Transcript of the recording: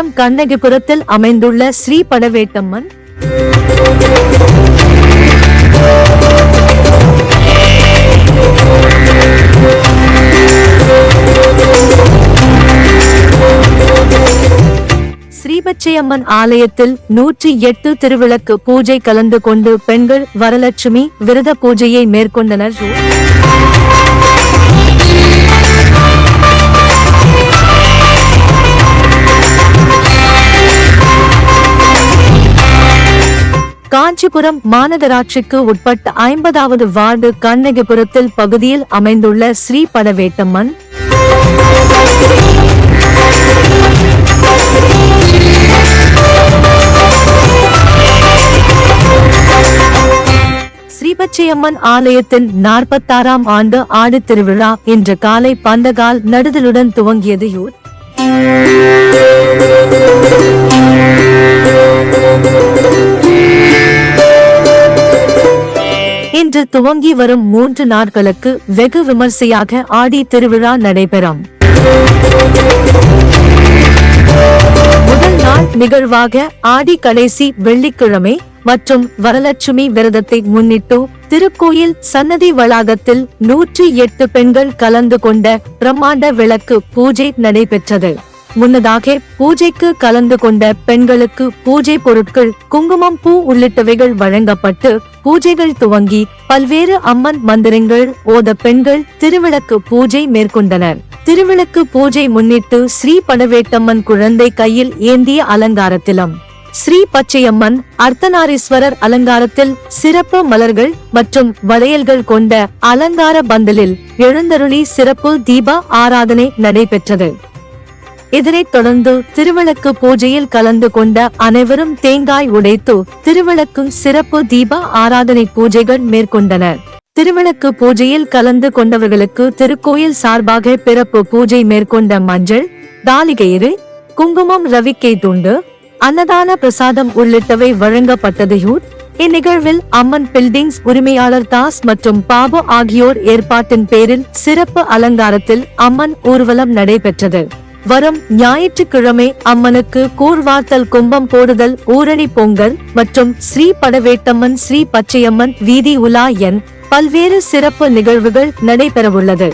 காஞ்சிபுரம் கண்ணகிபுரத்தில் அமைந்துள்ள ஸ்ரீ படவேட்டம்மன். ஸ்ரீபச்சையம்மன் ஆலயத்தில் நூற்றி எட்டு திருவிளக்கு பூஜை கலந்து கொண்டு பெண்கள் வரலட்சுமி விரத பூஜையை மேற்கொண்டனர். காஞ்சிபுரம் மாநகராட்சிக்கு உட்பட்ட ஐம்பதாவது வார்டு கண்ணகிபுரத்தில் பகுதியில் அமைந்துள்ள ஸ்ரீ படவேட்டம்மன். ஸ்ரீபச்சையம்மன் ஆலயத்தின் நாற்பத்தாறாம் ஆண்டு ஆடு திருவிழா இன்று காலை பந்தகால் நடுதலுடன் துவங்கியது. துவங்கி வரும் மூன்று நாட்களுக்கு வெகு விமர்சையாக ஆடி திருவிழா நடைபெறும். முதல் நாள் நிகழ்வாக ஆடி கடைசி வெள்ளிக்கிழமை மற்றும் வரலட்சுமி விரதத்தை முன்னிட்டு திருக்கோயில் சன்னதி வளாகத்தில் நூற்றி எட்டு பெண்கள் கலந்து கொண்ட பிரம்மாண்ட விளக்கு பூஜை நடைபெற்றது. முன்னதாக பூஜைக்கு கலந்து கொண்ட பெண்களுக்கு பூஜை பொருட்கள் குங்குமம் பூ உள்ளிட்டவைகள் வழங்கப்பட்டு பூஜைகள் துவங்கி பல்வேறு அம்மன் மந்திரங்கள் ஓத பெண்கள் திருவிளக்கு பூஜை மேற்கொண்டனர். திருவிளக்கு பூஜை முன்னிட்டு ஸ்ரீ படவேட்டம்மன் குழந்தை கையில் ஏந்திய அலங்காரத்திலும். ஸ்ரீ பச்சையம்மன் அர்த்தநாரீஸ்வரர் அலங்காரத்தில் சிறப்பு மலர்கள் மற்றும் வளையல்கள் கொண்ட அலங்கார பந்தலில் எழுந்தருளி சிறப்பு தீப ஆராதனை நடைபெற்றது. இதனைத் தொடர்ந்து திருவிளக்கு பூஜையில் கலந்து கொண்ட அனைவரும் தேங்காய் உடைத்து திருவிளக்கு சிறப்பு தீப ஆராதனை பூஜைகள் மேற்கொண்டனர். திருவிளக்கு பூஜையில் கலந்து கொண்டவர்களுக்கு திருக்கோயில் சார்பாக பிறப்பு பூஜை மேற்கொண்ட மஞ்சள் தாலிகயிறு குங்குமம் ரவிக்கை துண்டு அன்னதான பிரசாதம் உள்ளிட்டவை வழங்கப்பட்டதையும் இந்நிகழ்வில் அம்மன் பில்டிங்ஸ் உரிமையாளர் தாஸ் மற்றும் பாபு ஆகியோர் ஏற்பாட்டின் பேரில் சிறப்பு அலங்காரத்தில் அம்மன் ஊர்வலம் நடைபெற்றது. வரும் ஞாயிற்றுக்கிழமை அம்மனுக்கு கூர்வார்த்தல் கும்பம் போடுதல் ஊரணி பொங்கல் மற்றும் ஸ்ரீ படவேட்டம்மன் ஸ்ரீ பச்சையம்மன் வீதி உலா என் பல்வேறு சிறப்பு நிகழ்வுகள் நடைபெறவுள்ளது.